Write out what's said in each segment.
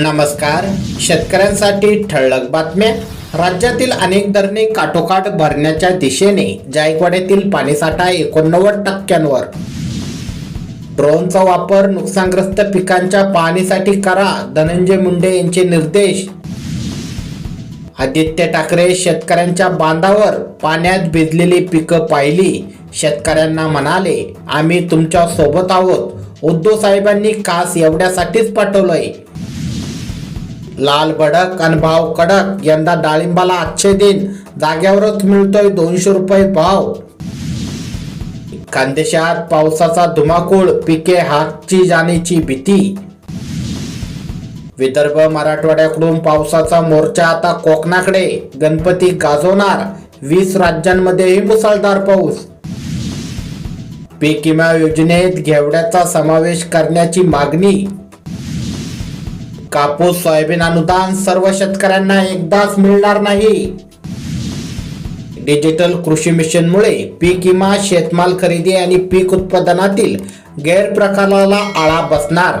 नमस्कार. शेतकऱ्यांसाठी ठळक बातम्या. राज्यातील अनेक धरणे काठोकाठ भरण्याच्या दिशेने जायकवाड्यातील पाणीसाठा एकोणनव्वद टक्क्यांवर. ड्रोनचा वापर नुकसानग्रस्त पिकांच्या पाहणीसाठी करा धनंजय मुंडे यांचे निर्देश. आदित्य ठाकरे शेतकऱ्यांच्या बांधावर पाण्यात भिजलेली पिकं पाहिली. शेतकऱ्यांना म्हणाले आम्ही तुमच्यासोबत आहोत. उद्धव साहेबांनी कास एवढ्यासाठीच पाठवलंय. लाल भडक आणि भाव कडक. यंदा डाळिंबाला आजचे दिन. जाग्यावरच मिळतोय दोनशे रुपये भाव. खानदेशात पावसाचा धुमाकूळ पिके हातची जाण्याची भीती. विदर्भ मराठवाड्याकडून पावसाचा मोर्चा आता कोकणाकडे. गणपती गाजवणार. वीस राज्यांमध्येही मुसळधार पाऊस. पीक विमा योजनेत घेवड्याचा समावेश करण्याची मागणी. कापूस सोयाबीन अनुदान सर्व शेतकऱ्यांना एकदाच मिळणार नाही. डिजिटल कृषी मिशनमुळे पीक विमा शेतमाल खरेदी आणि पीक उत्पादनातील गैरप्रकाराला आळा बसणार.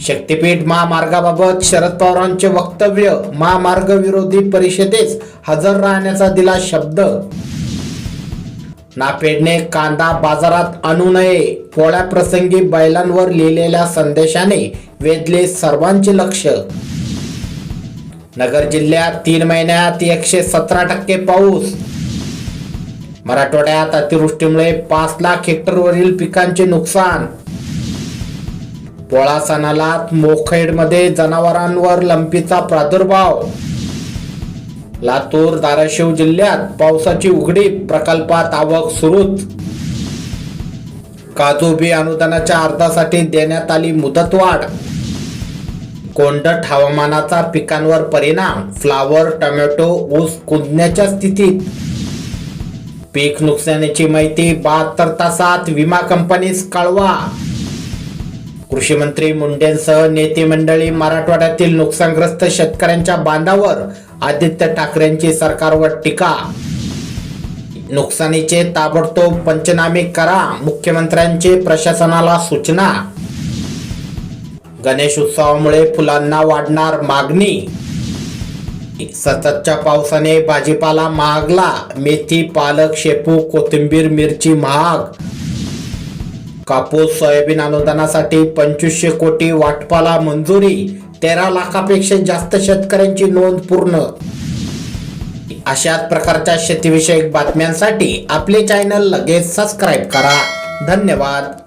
शक्तीपीठ महामार्गाबाबत शरद पवारांचे वक्तव्य महामार्ग विरोधी परिषदेस हजर राहण्याचा दिला शब्द. नापेडने कांदा बाजारात आणू नये. पोळ्या प्रसंगी बैलांवर लिहिलेल्या संदेशाने वेधले सर्वांचे लक्ष. नगर जिल्ह्यात तीन महिन्यात एकशे सतरा टक्के पाऊस. मराठवाड्यात अतिवृष्टीमुळे पाच लाख हेक्टरवरील पिकांचे नुकसान. पोळा सणाला मोखेडमध्ये जनावरांवर लंपीचा प्रादुर्भाव. लातूर धाराशिव जिल्ह्यात पावसाची उघडी प्रकल्पात आवक सुरूच. काजू बी अनुदानाच्या अर्थासाठी देण्यात आली मुदतवाढ. कोंडट हवामानाचा पिकांवर परिणाम फ्लावर टोमॅटो ऊस कुंजण्याच्या स्थितीत. पीक नुकसानीची माहिती बहात्तर तासात विमा कंपनीस कळवा. कृषी मंत्री मुंडेंसह नेते मंडळी मराठवाड्यातील नुकसानग्रस्त शेतकऱ्यांच्या बांधावर आदित्य ठाकरेंची सरकारवर टीका. नुकसानीचे ताबडतोब पंचनामे करा मुख्यमंत्र्यांचे प्रशासनाला सूचना. गणेश उत्सवामुळे फुलांना वाढणार मागणी. सततच्या पावसाने भाजीपाला महागला मेथी पालक शेपू कोथिंबीर मिरची महाग. कापूस सोयाबीन अनुदानासाठी पंचवीसशे कोटी वाटपाला मंजुरी. तेरा लाखापेक्षा जास्त शेतकऱ्यांची नोंद पूर्ण. अशाच प्रकारच्या शेतीविषयक बातम्यांसाठी आपले चॅनल लगेच सबस्क्राईब करा. धन्यवाद.